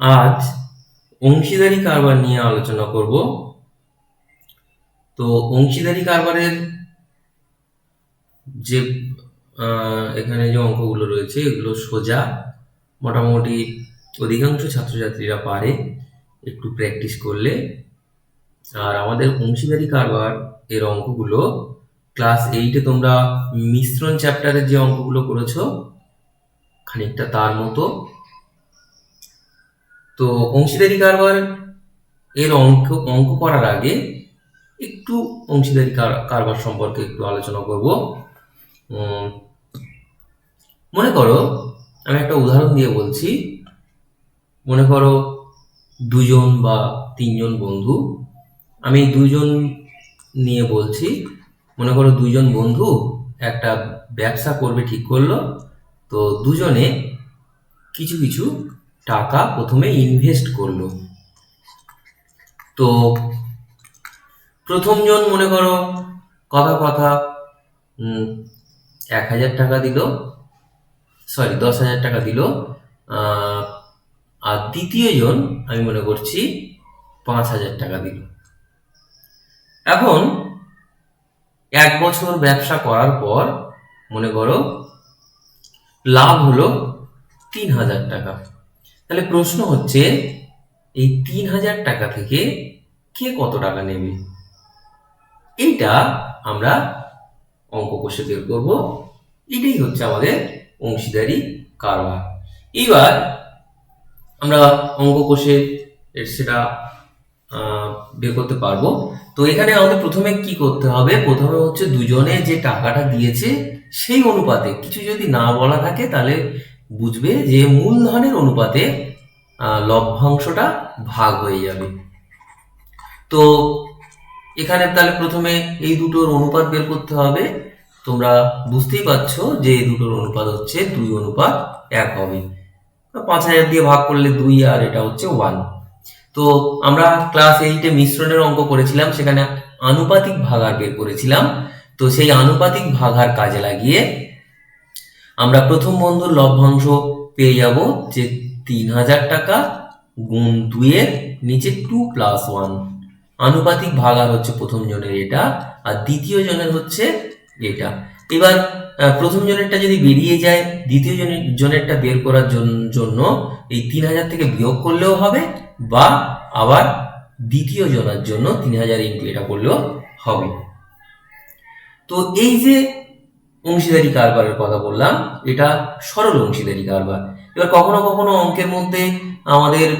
আজ অংশীদারি কারবার নিয়ে আলোচনা করব। তো অংশীদারি কারবারের যে এখানে যে অঙ্কগুলো রয়েছে, এগুলো সোজা। মোটামুটি অধিকাংশ ছাত্রছাত্রীরা পারে, একটু প্র্যাকটিস করলে। আর আমাদের অংশীদারি কারবার এর অঙ্কগুলো, ক্লাস এইটে তোমরা মিশ্রণ চ্যাপ্টারের যে অঙ্কগুলো করেছ, খানিকটা তার মতো। তো অংশীদারি কারবার এর অঙ্ক অঙ্ক করার আগে একটু অংশীদারি কার- কারবার সম্পর্কে একটু আলোচনা করব। মনে করো, আমি একটা উদাহরণ দিয়ে বলছি। মনে করো দুজন বা তিনজন বন্ধু, আমি দুজন নিয়ে বলছি। মনে করো দুজন বন্ধু একটা ব্যবসা করবে, ঠিক করল। তো দুজনে কিছু কিছু টাকা প্রথমে ইনভেস্ট করল। তো প্রথমজন মনে করো কথা কথা এক হাজার টাকা দিল সরি দশ হাজার টাকা দিল আর দ্বিতীয় জন আমি মনে করছি পাঁচ হাজার টাকা দিল। এখন এক বছর ব্যবসা করার পর মনে করো লাভ হলো তিন হাজার টাকা। তাহলে প্রশ্ন হচ্ছে, এই তিন হাজার টাকা থেকে কে কত টাকা নেবে? এইটা আমরা অঙ্ক কষে বের করব। এটাই হচ্ছে আমাদের অংশীদারি কারবার। এবার আমরা অঙ্ক কষে সেটা বের করতে পারব। তো এখানে আমাদের প্রথমে কি করতে হবে? প্রথমে হচ্ছে দুজনে যে টাকাটা দিয়েছে, সেই অনুপাতে কিছু যদি না বলা থাকে, তাহলে বুঝবে যে মূলধনের অনুপাতে লভ্যাংশটা ভাগ হয়ে যাবে। তো এখানে তাহলে প্রথমে এই দুটোর অনুপাত বের করতে হবে। তোমরা বুঝতেই পারছ যে এই দুটোর অনুপাত হচ্ছে দুই অনুপাত এক হবে। পাঁচ হাজার দিয়ে ভাগ করলে দুই আর এটা হচ্ছে ওয়ান তো আমরা ক্লাস এইটে মিশ্রণের অঙ্ক করেছিলাম, সেখানে আনুপাতিক ভাগার বের করেছিলাম। তো সেই আনুপাতিক ভাগার কাজে লাগিয়ে আমরা প্রথম বন্ধুর লভ্যাংশ পেয়ে যাব যে তিন হাজার টাকা গুণ দুইয়ের নিচে টু প্লাস ওয়ান আনুপাতিক ভাগার হচ্ছে প্রথম জনের এটা, আর দ্বিতীয় জনের হচ্ছে এটা। এবার প্রথম জনেরটা যদি বেরিয়ে যায়, দ্বিতীয় জনের, জনেরটা বের করার জন- জন্য এই তিন হাজার থেকে বিয়োগ করলেও হবে, বা আবার দ্বিতীয় জনের জন্য তিন হাজার ইন্টু এটা করলেও হবে। তো এই যে অংশীদারি কারবারের কথা বললাম, এটা সরল অংশীদারি কারবার। এবার কখনো কখনো অঙ্কের মধ্যে আমাদের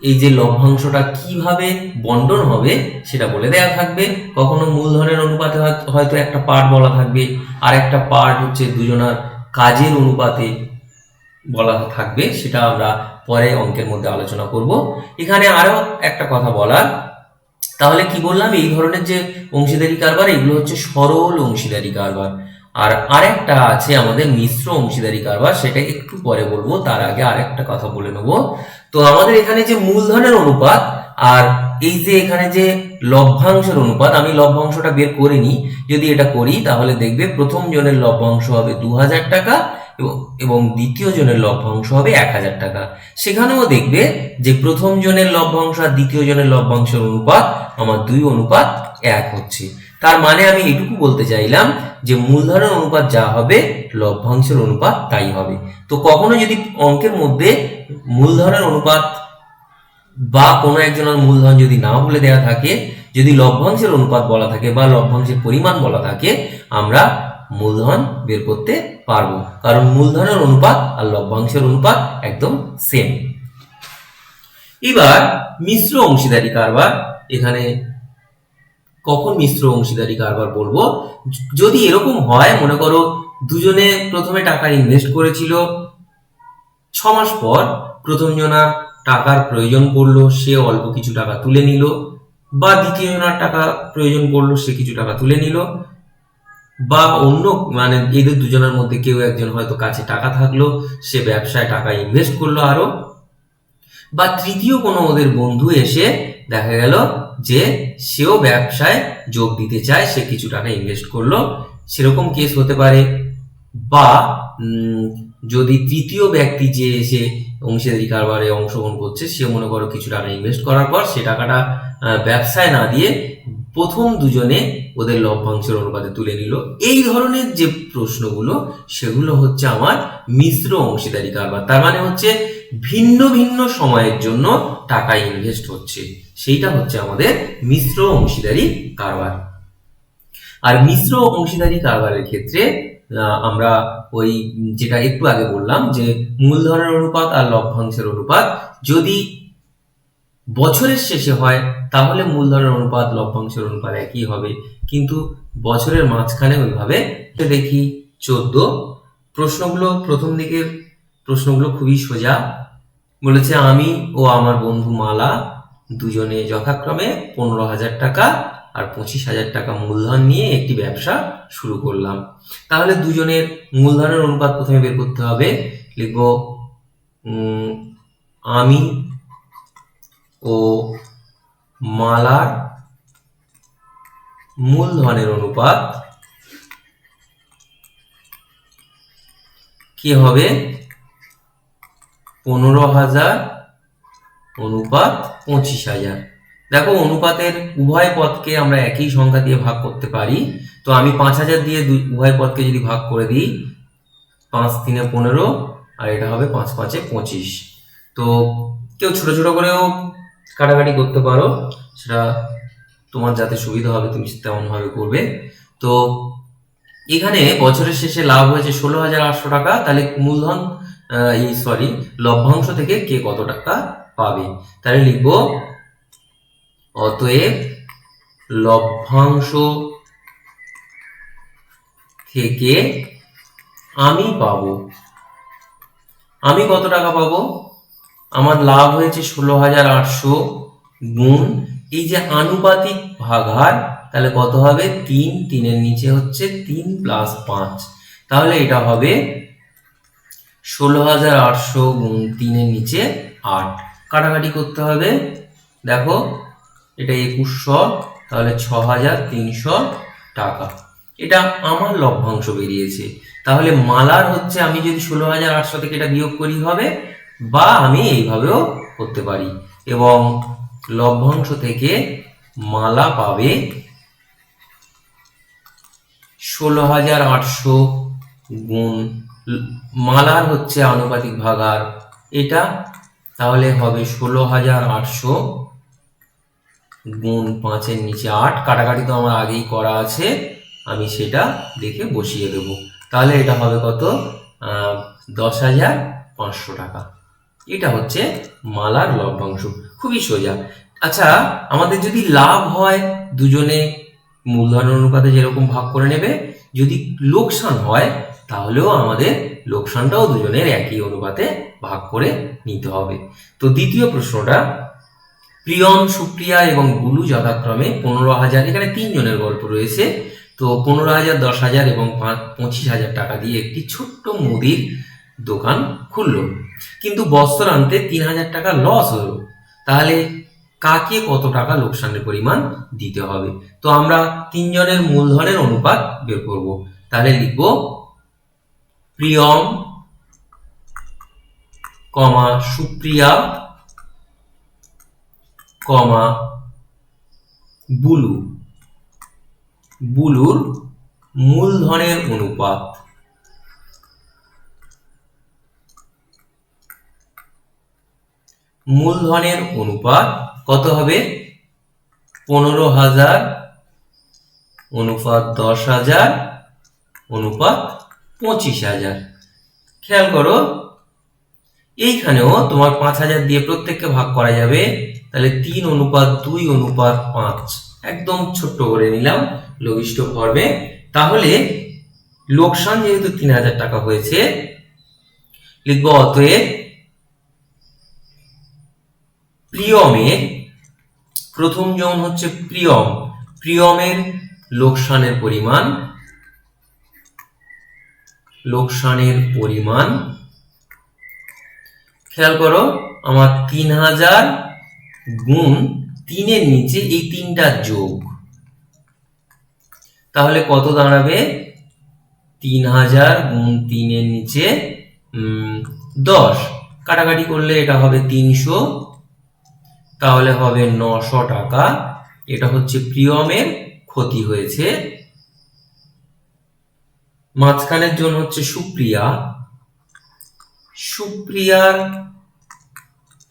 এই যে লভ্যাংশটা কীভাবে বন্টন হবে সেটা বলে দেওয়া থাকবে। কখনো মূলধনের অনুপাতে হয়- হয়তো একটা পার্ট বলা থাকবে, আর একটা পার্ট হচ্ছে দুজনার কাজের অনুপাতে বলা থাকবে, সেটা আমরা পরে অঙ্কের মধ্যে আলোচনা করব। এখানে আরও একটা কথা বলার তাহলে কি বললাম? এই ধরনের যে অংশীদারি কারবার, এগুলো হচ্ছে সরল অংশীদারি কারবার। আর আরেকটা আছে আমাদের মিশ্র অংশীদারি কারবার, সেটা একটু পরে বলব, তার আগে আরেকটা কথা বলে নেব। তো আমাদের এখানে যে মূলধনের অনুপাত, আর এই যে এখানে যে লভ্যাংশের অনুপাত, আমি লভ্যাংশটা বের করিনি, যদি এটা করি তাহলে দেখবে প্রথম জনের লভ্যাংশ হবে দু হাজার টাকা এবং- দ্বিতীয় জনের লভ্যাংশ হবে এক হাজার টাকা। সেখানেও দেখবে যে প্রথম জনের লভ্যাংশ আর দ্বিতীয় জনের লভ্যাংশের অনুপাত, আমার দুই অনুপাত এক হচ্ছে। তার মানে আমি এটুকু বলতে চাইলাম যে মূলধনের অনুপাত যা হবে, লভ্যাংশের অনুপাত তাই হবে। তো কখনো যদি অঙ্কের মধ্যে মূলধনের অনুপাত বা কোনো একজনের মূলধন যদি না বলে দেওয়া থাকে, যদি লভ্যাংশের অনুপাত বলা থাকে বা লভ্যাংশের পরিমাণ বলা থাকে, আমরা মূলধন বের করতে পারব। কারণ মূলধনের অনুপাত আর লভ্যাংশের অনুপাত একদম সেম এবার মিশ্র অংশীদারি কারবার। এখানে কখন মিশ্র অংশীদারি কারবার বলব? যদি এরকম হয়, মনে করো দুজনে প্রথমে টাকা ইনভেস্ট করেছিল ছ মাস পর প্রথম জনার টাকার প্রয়োজন পড়ল, সে অল্প কিছু টাকা তুলে নিল, বা দ্বিতীয় জনার টাকা প্রয়োজন পড়ল, সে কিছু টাকা তুলে নিল। বা অন্য মানে এদের দুজনের মধ্যে কেউ একজন হয়তো কাছে টাকা থাকল, সে ব্যবসায় টাকা ইনভেস্ট করল আরও। বা তৃতীয় কোনো ওদের বন্ধু এসে দেখা গেল যে সেও ব্যবসায় যোগ দিতে চায়, সে কিছু টাকা ইনভেস্ট করল। সেরকম কেস হতে পারে। বা যদি তৃতীয় ব্যক্তি যে এসে অংশীদারি কারবারে অংশগ্রহণ করছে, সে মনে করো কিছু টাকা ইনভেস্ট করার পর সে টাকাটা ব্যবসায় না দিয়ে প্রথম দুজনে ওদের লভ্যাংশের অনুপাতে তুলে নিল। এই ধরনের যে প্রশ্নগুলো, সেগুলো হচ্ছে আমার মিশ্র অংশীদারি কারবার। তার মানে হচ্ছে ভিন্ন ভিন্ন সময়ের জন্য টাকা ইনভেস্ট হচ্ছে। সেইটা হচ্ছে আমাদের মিশ্র অংশীদারি কারবার। আর মিশ্র অংশীদারি কারবারের ক্ষেত্রে আমরা ওই যেটা একটু আগে বললাম যে মূলধনের অনুপাত আর লভ্যাংশের অনুপাত, যদি বছরের শেষে হয়, তাহলে মূলধনের অনুপাত, লভ্যাংশের অনুপাত একই হবে। কিন্তু বছরের মাঝখানে ওইভাবে দেখি চোদ্দ। প্রশ্নগুলো প্রথম দিকের প্রশ্নগুলো খুবই সোজা। বলেছে, আমি ও আমার বন্ধু মালা দুজনে যথাক্রমে পনেরো হাজার টাকা আর পঁচিশ হাজার টাকা মূলধন নিয়ে একটি ব্যবসা শুরু করলাম। তাহলে দুজনের মূলধনের অনুপাত প্রথমে বের করতে হবে। লিখব আমি ও মালার মূলধনের অনুপাত কি হবে? পনেরো হাজার অনুপাত পঁচিশ হাজার। দেখো, অনুপাতের উভয় পদকে আমরা একই সংখ্যা দিয়ে ভাগ করতে পারি। তো আমি পাঁচ হাজার দিয়ে উভয় পদকে যদি ভাগ করে দিই, পাঁচ তিনে পনেরো, আর এটা হবে পাঁচ পাঁচে পঁচিশ। তো কেউ ছোট ছোট করেও কাটাকাটি করতে পারো, সেটা তোমার যাতে সুবিধা হবে তুমি তেমনভাবে করবে। তো এখানে বছরের শেষে লাভ হয়েছে ষোলো হাজার আটশো টাকা, তাহলে মূলধন এই সরি লভ্যাংশ থেকে কে কত টাকা পাবে? তাহলে লিখব অতএব লভ্যাংশ থেকে আমি পাবো। আমি কত টাকা পাবো? আমার লাভ হয়েছে ষোলো হাজার আটশো গুণ। এই যে আনুপাতিক ভাগার, তাহলে কত হবে? তিন, তিনের নিচে হচ্ছে তিন প্লাস পাঁচ। তাহলে এটা হবে ষোলো হাজার আটশো গুণ তিনের নিচে আট। কাটাকাটি করতে হবে। দেখো এটা একুশশো, তাহলে ছ হাজার তিনশো টাকা। এটা আমার লভ্যাংশ বেরিয়েছে। তাহলে মালার হচ্ছে আমি যদি ষোলো হাজার আটশো থেকে এটা বিয়োগ করি হবে, বা আমি এইভাবেও করতে পারি। এবং লভ্যাংশ থেকে মালা পাবে ষোলো হাজার আটশো গুণ মালার হচ্ছে আনুপাতিক ভাগার এটা, তাহলে হবে ষোলো হাজার আটশো গুণ পাঁচের নিচে আট, কাটাকাটি তো আমার আগেই করা আছে, আমি সেটা দেখে বসিয়ে দেবো। তাহলে এটা হবে কত? দশ হাজার পাঁচশো টাকা। এটা হচ্ছে মালার লভ্যাংশ। খুবই সোজা। আচ্ছা আমাদের যদি লাভ হয় দুজনে, মূলধন অনুপাতে যেরকম ভাগ করে নেবে, যদি লোকসান হয়, তাহলেও আমাদের লোকসানটাও দুজনের একই অনুপাতে ভাগ করে নিতে হবে। তো দ্বিতীয় প্রশ্নটা প্রিয়ম, সুপ্রিয়া এবং গুলু যথাক্রমে পনেরো হাজার। এখানে তিনজনের গল্প রয়েছে। তো পনেরো হাজার, দশ হাজার এবং পাঁচ- পঁচিশ হাজার টাকা দিয়ে একটি ছোট্ট মুদির দোকান খুললো। কিন্তু বস্ত্র আনতে তিন হাজার টাকা লস হলো। তাহলে কাকে কত টাকা লোকসানের পরিমাণ দিতে হবে? তো আমরা তিনজনের মূলধনের অনুপাত বের করব। তাহলে লিখব প্রিয়ম, কমা, সুপ্রিয়া কমা বুলু। বুলুর মূলধনের অনুপাত। মূলধনের অনুপাত কত হবে? পনেরো হাজার অনুপাত দশ হাজার অনুপাত পঁচিশ হাজার। খেয়াল করো, এইখানেও তোমার পাঁচ হাজার দিয়ে প্রত্যেককে ভাগ করা যাবে তাহলে তিন অনুপাত, দুই অনুপাত, পাঁচ। একদম ছোট্ট করে নিলাম লঘিষ্ঠ ফর্মে তাহলে লোকসান যেহেতু তিন হাজার টাকা হয়েছে, লিখব অতএব প্রিয়মের প্রথম যৌন হচ্ছে প্রিয়ম, প্রিয়মের লোকসানের পরিমাণ লোকসানের পরিমাণ, খেয়াল করো, আমার তিন হাজার গুণ তিনের নিচে এই তিনটা যোগ। তাহলে কত দাঁড়াবে? তিন হাজার গুণ তিনের নিচে দশ। কাটাকাটি করলে এটা হবে তিনশো। তাহলে হবে নশো টাকা। এটা হচ্ছে প্রিয়মের ক্ষতি হয়েছে। মাঝখানের জন্য হচ্ছে সুপ্রিয়া। সুপ্রিয়ার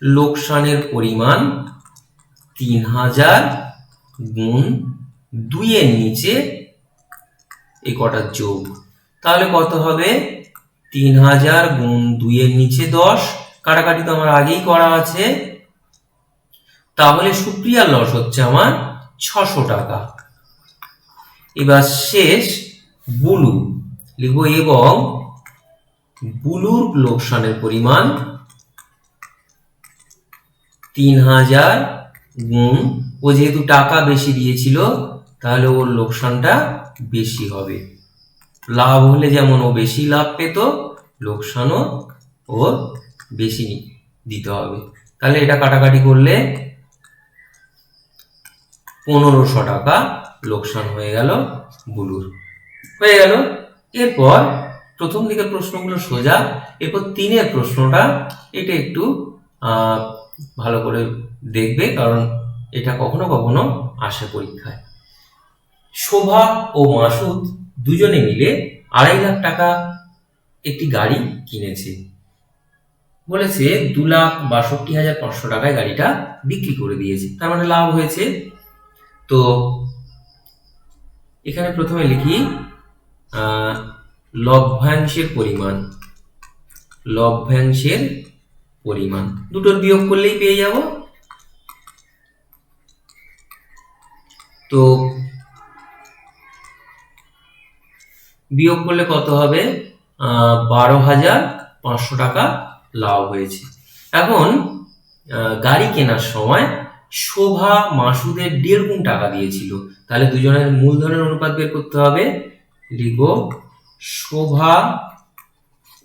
লোকসানের পরিমাণ তিন হাজার গুণ দুইয়ের নিচে এই কটার যোগ। তাহলে কত হবে? তিন হাজার গুণ দুইয়ের নিচে দশ। কাটাকাটি তো আমার আগেই করা আছে। তাহলে সুপ্রিয়ার লস হচ্ছে আমার ছশো টাকা। এবার শেষ বুলু। লিখব, এবং বুলুর লোকসানের পরিমাণ তিন হাজার গুণ, ও যেহেতু টাকা বেশি দিয়েছিল, তাহলে ওর লোকসানটা বেশি হবে। লাভ হলে যেমন ও বেশি লাভ পেত, লোকসানও ওর বেশি দিতে হবে। তাহলে এটা কাটাকাটি করলে পনেরোশো টাকা লোকসান হয়ে গেল বুলুর। হয়ে গেল। এরপর প্রথম দিকের প্রশ্নগুলো সোজা, এরপর তিনের প্রশ্নটা, এটা একটু ভালো করে দেখবে, কারণ এটা কখনো কখনো আসে পরীক্ষায়। শোভা ও মাসুদ দুজনে মিলে আড়াই লাখ টাকা একটি গাড়ি কিনেছে। বলেছে দু লাখ বাষট্টি হাজার পাঁচশো টাকায় গাড়িটা বিক্রি করে দিয়েছে। তার মানে লাভ হয়েছে। তো এখানে প্রথমে লিখি লভ্যাংশের পরিমাণ। লভ্যাংশের পরিমাণ। দুটোর বিয়োগ করলেই পেয়ে যাব। তো বিয়োগ করলে কত হবে? বারো হাজার পাঁচশো টাকা লাভ হয়েছে। এখন গাড়ি কেনার সময় শোভা মাসুদের দেড় গুণ টাকা দিয়েছিল। তাহলে দুজনের মূলধনের অনুপাত বের করতে হবে। লিখব, শোভা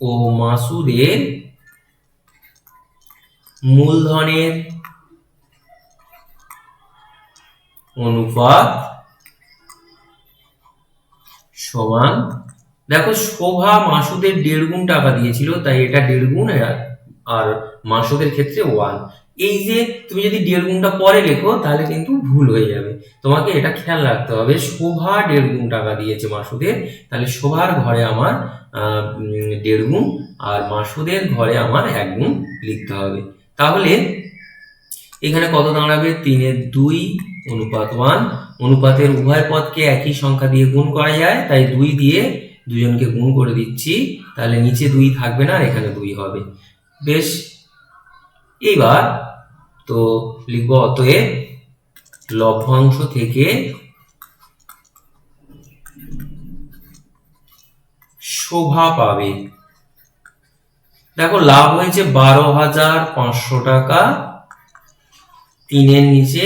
ও মাসুদের মূলধনের অনুপাত সমান, দেখো শোভা মাসুদের দেড় গুণ টাকা দিয়েছিল, তাই এটা দেড় গুণ, আর- মাসুদের ক্ষেত্রে ওয়ান এই যে তুমি যদি দেড় গুণটা পরে লেখো, তাহলে কিন্তু ভুল হয়ে যাবে। তোমাকে এটা খেয়াল রাখতে হবে, শোভা দেড় গুণ টাকা দিয়েছে মাসুদের, তাহলে শোভার ঘরে আমার দেড় গুণ, আর মাসুদের ঘরে আমার এক গুণ লিখতে হবে। তাহলে এখানে কত দাঁড়াবে? তিনের দুই, অনুপাত ওয়ান অনুপাতের উভয় পদকে একই সংখ্যা দিয়ে গুণ করা যায়, তাই দুই দিয়ে দুজনকে গুণ করে দিচ্ছি। তাহলে নিচে দুই থাকবে না এখানে দুই হবে। বেশ, এইবার তো লিখব অতএব লভ্যাংশ থেকে শোভা পাবে। লাভ হয়েছে বারো হাজার পাঁচশো টাকা, তিনের নিচে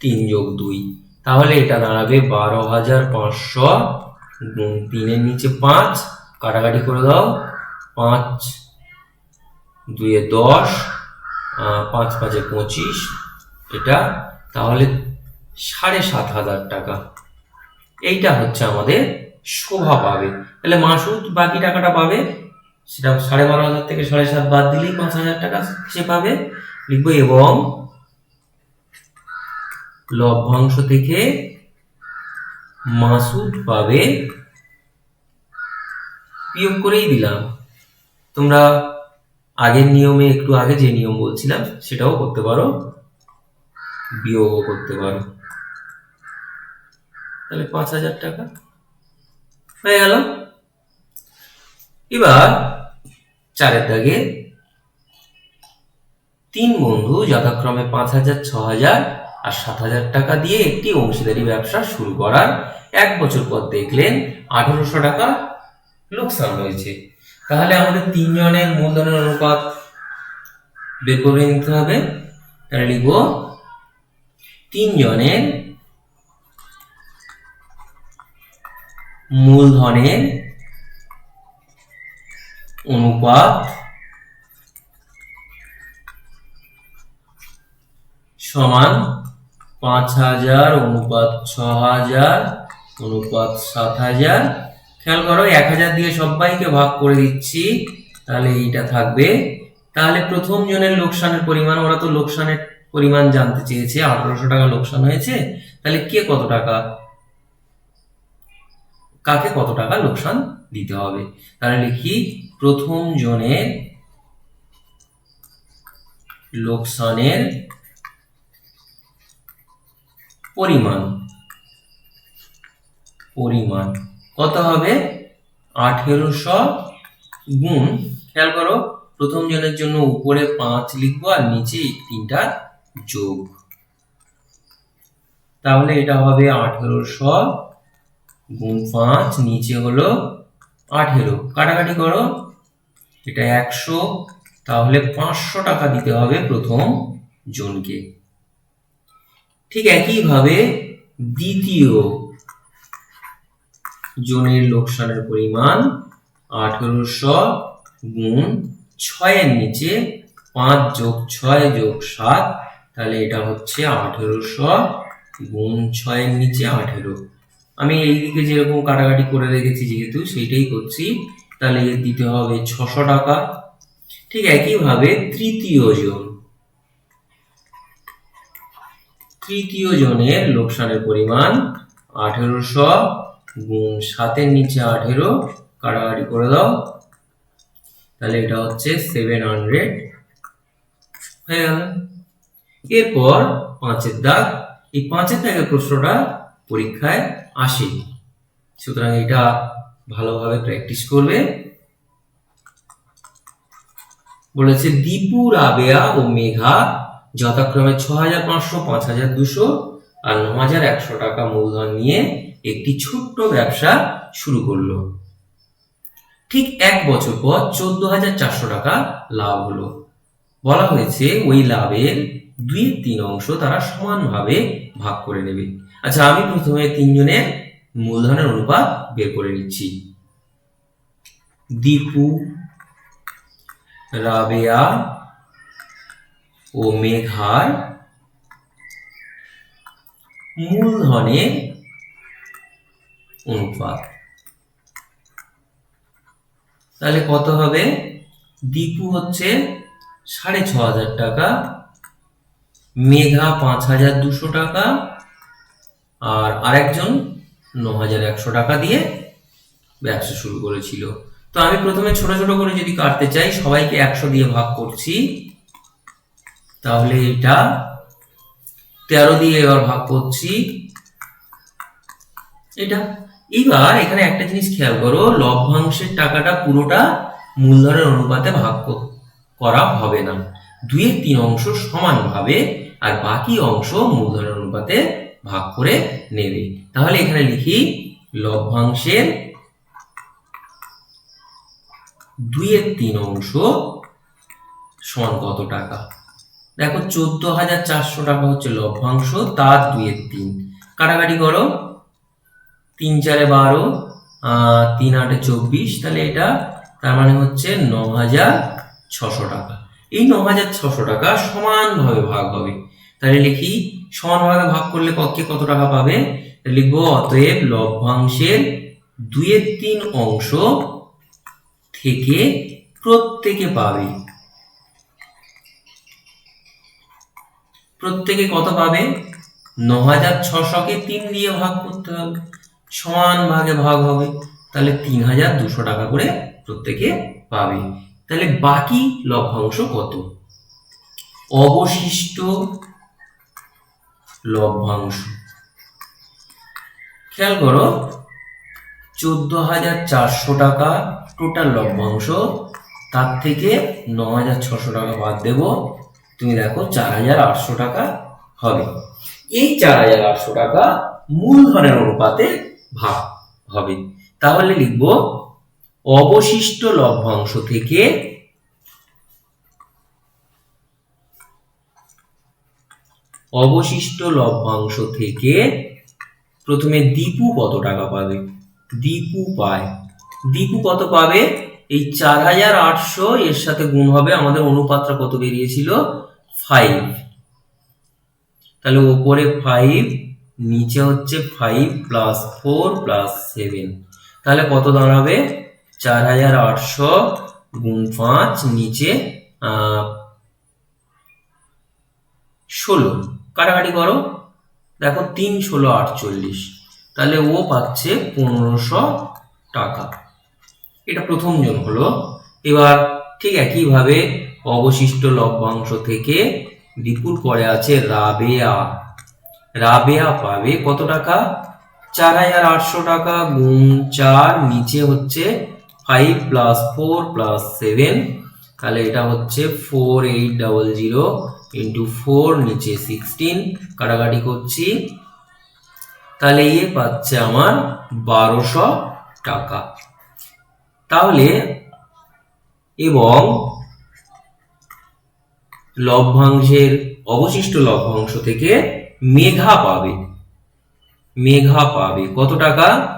তিন যোগ দুই। তাহলে এটা দাঁড়াবে বারো হাজার পাঁচশো তিনের নিচে পাঁচ। কাটাকাটি করে দাও, পাঁচ দুয়ে দশ পাঁচ পাঁচে পঁচিশ। এটা তাহলে সাড়ে সাত হাজার টাকা। এইটা হচ্ছে আমাদের শোভা পাবে। তাহলে মাসুদ বাকি টাকাটা পাবে সেটা সাড়ে বারো হাজার থেকে সাড়ে সাত বাদ দিলেই পাঁচ হাজার টাকা সে পাবে। লিখব, এবং লভ্যাংশ থেকে মাসুদ পাবে। বিয়োগ করেই দিলাম। তোমরা আগের নিয়মে, একটু আগে যে নিয়ম বলছিলাম, সেটাও করতে পারো। বিয়োগও করতে পারো। তাহলে পাঁচ হাজার টাকা হয়ে গেল। এবার চারের দাগে তিন বন্ধু, যথাক্রমে পাঁচ হাজার ছ হাজার আর সাত হাজার টাকা দিয়ে একটি অংশীদারি ব্যবসা শুরু করার এক বছর পর দেখলেন আঠারোশো টাকা লোকসান হয়েছে। তাহলে আমাদের তিনজনের মূলধনের অনুপাত বের করে নিতে হবে। তাহলে লিখব তিনজনের মূলধনের অনুপাত সমান পাঁচ হাজার, অনুপাত ছ হাজার, অনুপাত সাত হাজার। খেয়াল করো, এক হাজার দিয়ে সবাইকে ভাগ করে দিচ্ছি, তাহলে এইটা থাকবে। তাহলে প্রথম জনের লোকসানের পরিমাণ, ওরা তো লোকসানের পরিমাণ জানতে চেয়েছে, আঠারোশো টাকা লোকসান হয়েছে, তাহলে কে কত টাকা? কাকে কত টাকা লোকসান দিতে হবে। তাহলে লিখি, প্রথম জনের লোকসানের পরিমাণ। পরিমাণ কত হবে? আঠেরোশো গুণ, খেয়াল করো, প্রথম জনের জন্য উপরে পাঁচ লিখব আর নিচে তিনটা যোগ। তাহলে এটা হবে আঠেরোশো গুণ পাঁচ, নিচে হলো আঠেরো। কাটাকাটি করো। এটা একশো। তাহলে পাঁচশো টাকা দিতে হবে প্রথম জনকে। ঠিক একইভাবে দ্বিতীয় জনের লোকসানের পরিমাণ আঠেরোশো গুণ ছয়ের নিচে পাঁচ যোগ ছয় যোগ সাত, তাহলে এটা হচ্ছে আঠেরোশো গুণ ছয়ের নিচে আঠেরো। আমি এই দিকে যেরকম কাটাকাটি করে রেখেছি যেহেতু সেইটাই করছি। তাহলে এর দিতে হবে ছশো টাকা। ঠিক একইভাবে তৃতীয় জন। তৃতীয় জনের লোকসানের পরিমাণ আঠেরোশো গুণ সাতের নিচে আঠেরো। কাটাকাটি করে দাও। তাহলে এটা হচ্ছে সেভেন হান্ড্রেড হয়ে গেল। এরপর পাঁচের দাগ। এই পাঁচের দাগের প্রশ্নটা পরীক্ষায় আসে সুতরাং এটা ভালোভাবে প্র্যাকটিস করবে। বলেছে, দীপু, রাবেয়া ও মেঘা যথাক্রমে ছ হাজার পাঁচশো পাঁচ হাজার দুশো আর ন হাজার একশো টাকা মূলধন নিয়ে একটি ছোট্ট ব্যবসা শুরু করল। ঠিক এক বছর পর চোদ্দ হাজার চারশো টাকা লাভ হলো। বলা হয়েছে, ওই লাভের দুই তিন অংশ তারা সমানভাবে ভাগ করে নেবে। আচ্ছা আমি প্রথমে তিনজনের মূলধনের অনুপাত বের করে নিচ্ছি। দীপু, রাবেয়া ও মেঘার মূলধনের অনুপাত। তাহলে কত হবে? দীপু হচ্ছে সাড়ে ছ হাজার টাকা, মেঘা পাঁচ হাজার দুশো টাকা আর আরেকজন ন হাজার একশো টাকা দিয়ে ব্যবসা শুরু করেছিল। তো আমি প্রথমে ছোট ছোট করে যদি কাটতে চাই, সবাইকে একশো দিয়ে ভাগ করছি। তাহলে এটা তেরো দিয়ে এবার ভাগ করছি। এটা এবার এখানে একটা জিনিস খেয়াল করো, লভ্যাংশের টাকাটা পুরোটা মূলধনের অনুপাতে ভাগ করা হবে না। দুইয়ের তিন অংশ সমানভাবে, আর বাকি অংশ মূলধনের অনুপাতে ভাগ করে নেবে। তাহলে এখানে লিখি লভ্যাংশের দুইয়ের তিন অংশ সমান কত টাকা? দেখো চোদ্দ হাজার চারশো টাকা হচ্ছে লভ্যাংশ, তার দুইয়ের তিন। কাটাকাটি করো। তিন চারে বারো তিন আটে চব্বিশ, তাহলে এটা তার মানে হচ্ছে ন হাজার ছশো টাকা। এই ন হাজার ছশো টাকা সমানভাবে ভাগ হবে। তাহলে লিখি, সমানভাবে ভাগ করলে কক্ষে কত টাকা পাবে? লিখব, অতএব লভ্যাংশের দুইয়ের তিন অংশ থেকে প্রত্যেকে পাবে। প্রত্যেকে কত পাবে? ন হাজার ছশোকে তিন দিয়ে ভাগ করতে হবে। সমান ভাগে ভাগ হবে। তাহলে তিন হাজার দুশো টাকা করে প্রত্যেকে পাবে। তাহলে বাকি লভ্যাংশ কত? অবশিষ্ট লভ্যাংশ। খেয়াল করো, চোদ্দ হাজার চারশো টাকা টোটাল লভ্যাংশ, তার থেকে ন হাজার ছশো টাকা বাদ দেবো। তুমি দেখো চার হাজার আটশো টাকা হবে। এই চার হাজার আটশো টাকা মূলধনের অনুপাতে ভাগ হবে। তাহলে লিখব, অবশিষ্ট লভ্যাংশ থেকে অবশিষ্ট লভ্যাংশ থেকে প্রথমে দীপু কত টাকা পাবে? দীপু পায়। দীপু কত পাবে? এই চার হাজার আটশো এর সাথে গুণ হবে আমাদের অনুপাতটা কত বেরিয়েছিল? ফাইভ তাহলে ওপরে ফাইভ নিচে হচ্ছে five plus four plus seven তাহলে কত দাঁড়াবে? চার হাজার আটশো গুণ পাঁচ, নিচে ষোলো। কাটাকাটি করো। দেখো তিন ষোলো আটচল্লিশ। তাহলে ও পাচ্ছে পনেরোশো টাকা। এটা প্রথম জন হলো। এবার ঠিক একইভাবে অবশিষ্ট লভ্যাংশ থেকে দীপুর পরে আছে রাবেয়া। রাবেয়া পাবে কত টাকা? চার হাজার আটশো টাকা গুণ চার, নিচে হচ্ছে five plus four plus seven তাহলে এটা হচ্ছে four eight double zero into four নিচে সিক্সটিন কাটাকাটি করছি। তাহলে ইয়ে পাচ্ছে আমার বারোশো টাকা। তাহলে এবং লভ্যাংশের অবশিষ্ট লভ্যাংশ থেকে মেঘা পাবে। মেঘা পাবে কত টাকা?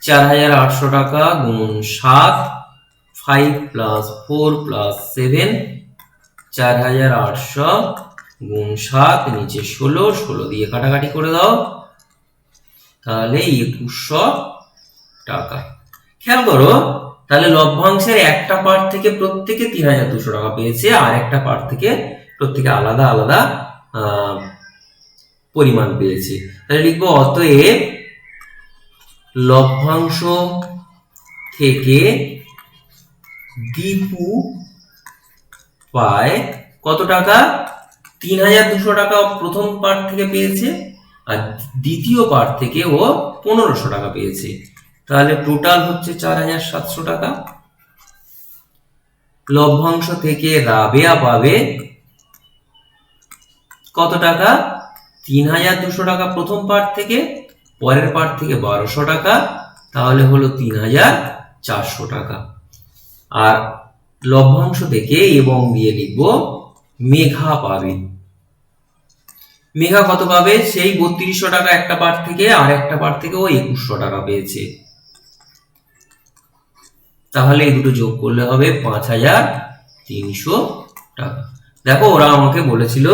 চার হাজার আটশো টাকা গুণ সাত five plus four plus seven চার হাজার আটশো গুণ সাত নিচে ষোলো ষোলো দিয়ে কাটাকাটি করে দাও। তাহলে একুশশো টাকা। খেয়াল করো, তাহলে লভ্যাংশের একটা পার্ট থেকে প্রত্যেকে তিন হাজার দুশো টাকা পেয়েছে, আর একটা পার্ট থেকে প্রত্যেকে আলাদা আলাদা পরিমাণ পেয়েছে। তাহলে লিখব, অতএব লভ্যাংশ থেকে দীপু পায় কত টাকা? তিন হাজার দুশো টাকা প্রথম পার্ট থেকে পেয়েছে আর দ্বিতীয় পার্ট থেকে ও পনেরোশো টাকা পেয়েছে। তাহলে টোটাল হচ্ছে চার হাজার সাতশো টাকা। লভ্যাংশ থেকে রাবেয়া পাবে কত টাকা? তিন হাজার দুশো টাকা প্রথম পার্ট থেকে, পরের পার্ট থেকে বারোশো টাকা। তাহলে হলো তিন হাজার চারশো টাকা। আর লভ্যাংশ থেকে এবং দিয়ে লিখব মেঘা পাবে। মেঘা কত পাবে? সেই বত্রিশশো টাকা একটা পার্ট থেকে আর একটা পার্ট থেকে ও একুশশো টাকা পেয়েছে। তাহলে এই দুটো যোগ করলে হবে পাঁচ হাজার তিনশো টাকা। দেখো, ওরা আমাকে বলেছিল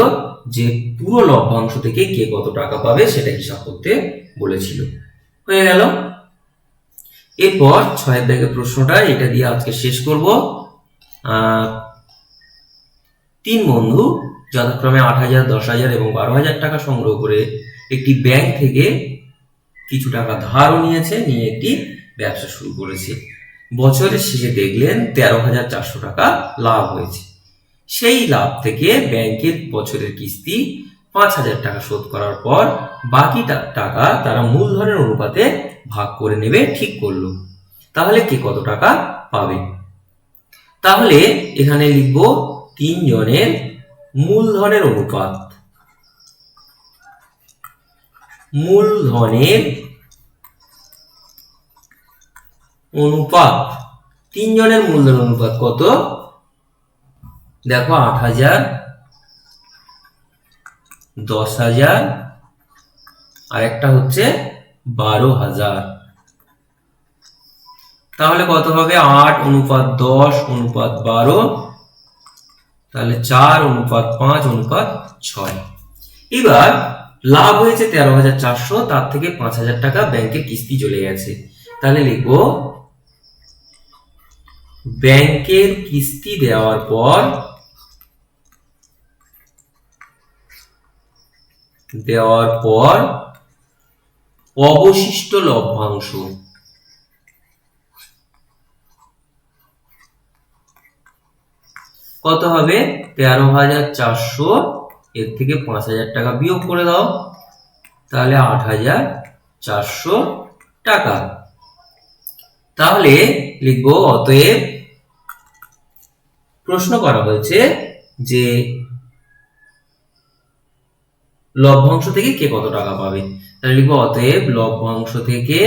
যে পুরো লভ্যাংশ থেকে কে কত টাকা পাবে সেটা হিসাব করতে বলেছিল। হয়ে গেল। এরপর ছয়ের দাগের প্রশ্নটা, এটা দিয়ে আজকে শেষ করব। তিন বন্ধু যথাক্রমে আট হাজার, দশ হাজার এবং বারো হাজার টাকা সংগ্রহ করে একটি ব্যাংক থেকে কিছু টাকা ধারও নিয়েছে, নিয়ে একটি ব্যবসা শুরু করেছে। বছরের শেষে দেখলেন তেরো হাজার চারশো টাকা লাভ হয়েছে। সেই লাভ থেকে ব্যাংকের বছরের কিস্তি পাঁচ হাজার টাকা শোধ করার পর বাকি টাকা তারা মূলধনের অনুপাতে ভাগ করে নেবে, ঠিক করল। তাহলে কে কত টাকা পাবে? তাহলে এখানে লিখব তিনজনের মূলধনের অনুপাত। মূলধনের অনুপাত। তিনজনের মূলধন অনুপাত কত? দেখো আট হাজার, দশ হাজার আর একটা হচ্ছে বারো হাজার। তাহলে কত হবে? আট অনুপাত দশ অনুপাত বারো। তাহলে চার অনুপাত পাঁচ অনুপাত ছয়। এবার লাভ হয়েছে তেরো হাজার চারশো, তার থেকে পাঁচ হাজার টাকা ব্যাংকের কিস্তি চলে গেছে। তাহলে লিখব, ব্যাংকের কিস্তি দেওয়ার পর দেওয়ার পর অবশিষ্ট লভ্যাংশ কত হবে? তেরো হাজার চারশো, এর থেকে পাঁচ হাজার টাকা বিয়োগ করে দাও। তাহলে আট হাজার চারশো টাকা। তাহলে লিখব অতএব প্রশ্ন করা হয়েছে যে লভ্যাংশ থেকে কে কত টাকা পাবে? তাহলে লিখব অতএব লভ্যাংশ থেকে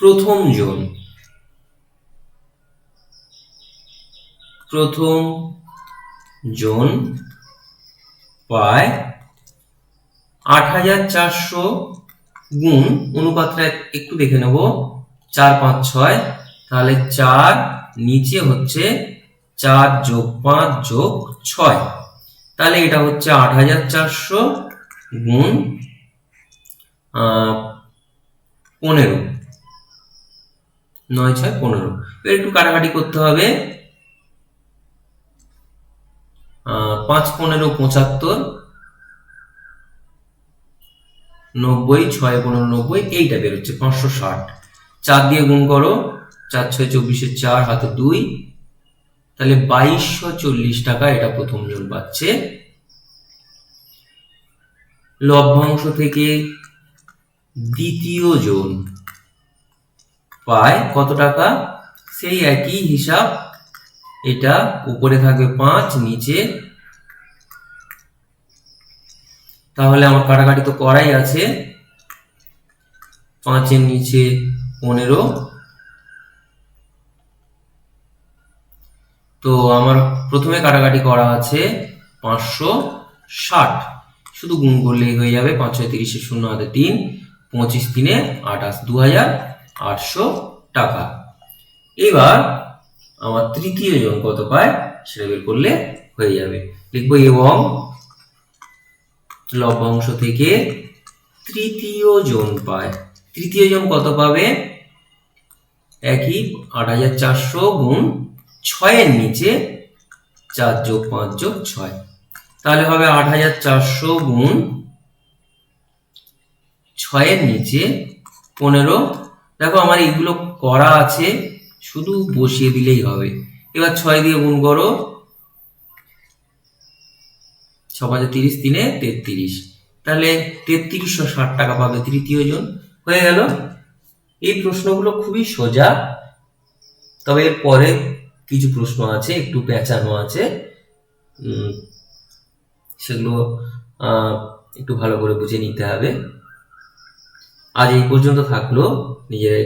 প্রথম জন। প্রথম জন পায় আট হাজার চারশো গুণ অনুপাতটা একটু দেখে নেব। চার পাঁচ ছয়, তাহলে চার নিচে হচ্ছে চার যোগ পাঁচ যোগ ছয়। তাহলে এটা হচ্ছে আট হাজার চারশো গুণ পনেরো। নয় ছয় পনেরো। একটু কাটাকাটি করতে হবে। পাঁচ পনেরো পঁচাত্তর, নব্বই, ছয় পনেরো, নব্বই, এইটা বেরোচ্ছে পাঁচশো ষাট। চার দিয়ে গুণ করো, চার, ছয়, চব্বিশে চার, হাতে দুই। তাহলে বাইশশো চল্লিশ টাকা এটা প্রথম জন পাচ্ছে। লভ্যাংশ থেকে দ্বিতীয় জন পায় কত টাকা? সেই একই হিসাব এটা উপরে থাকবে পাঁচ, নিচে। তাহলে আমার কাটাকাটি তো করাই আছে। পাঁচের নিচে পনেরো। তো আমার প্রথমে কাটাকাটি করা আছে পাঁচশো ষাট। শুধু গুণ করলেই হয়ে যাবে পাঁচ ছয় তিরিশে শূন্য হাতে তিন, পঁচিশ তিনে আঠাশ দু হাজার আটশো টাকা। এবার আমার তৃতীয় জন কত পায়? সেটা বের করলে হয়ে যাবে। লিখব এবং লভ্যাংশ থেকে তৃতীয় জন পায়। তৃতীয় জন কত পাবে? একই আট হাজার চারশো গুণ ছয়ের নিচে চার যোগ পাঁচ যোগ ছয়। তাহলে হবে আট হাজার চারশো গুণ ছয়ের নিচে পনেরো। দেখো আমার এইগুলো করা আছে। শুধু বসিয়ে দিলেই হবে। এবার ছয় দিয়ে গুণ করো। ছ পাঁচে তিরিশ, তিনে তেত্রিশ। তাহলে তেত্রিশশো ষাট টাকা পাবে তৃতীয় জন। হয়ে গেল। এই প্রশ্নগুলো খুবই সোজা। তবে পরে কিছু প্রশ্ন আছে, একটু পেঁচানো আছে। সেগুলো একটু ভালো করে বুঝে নিতে হবে। আজ এই পর্যন্ত থাকল। নিজের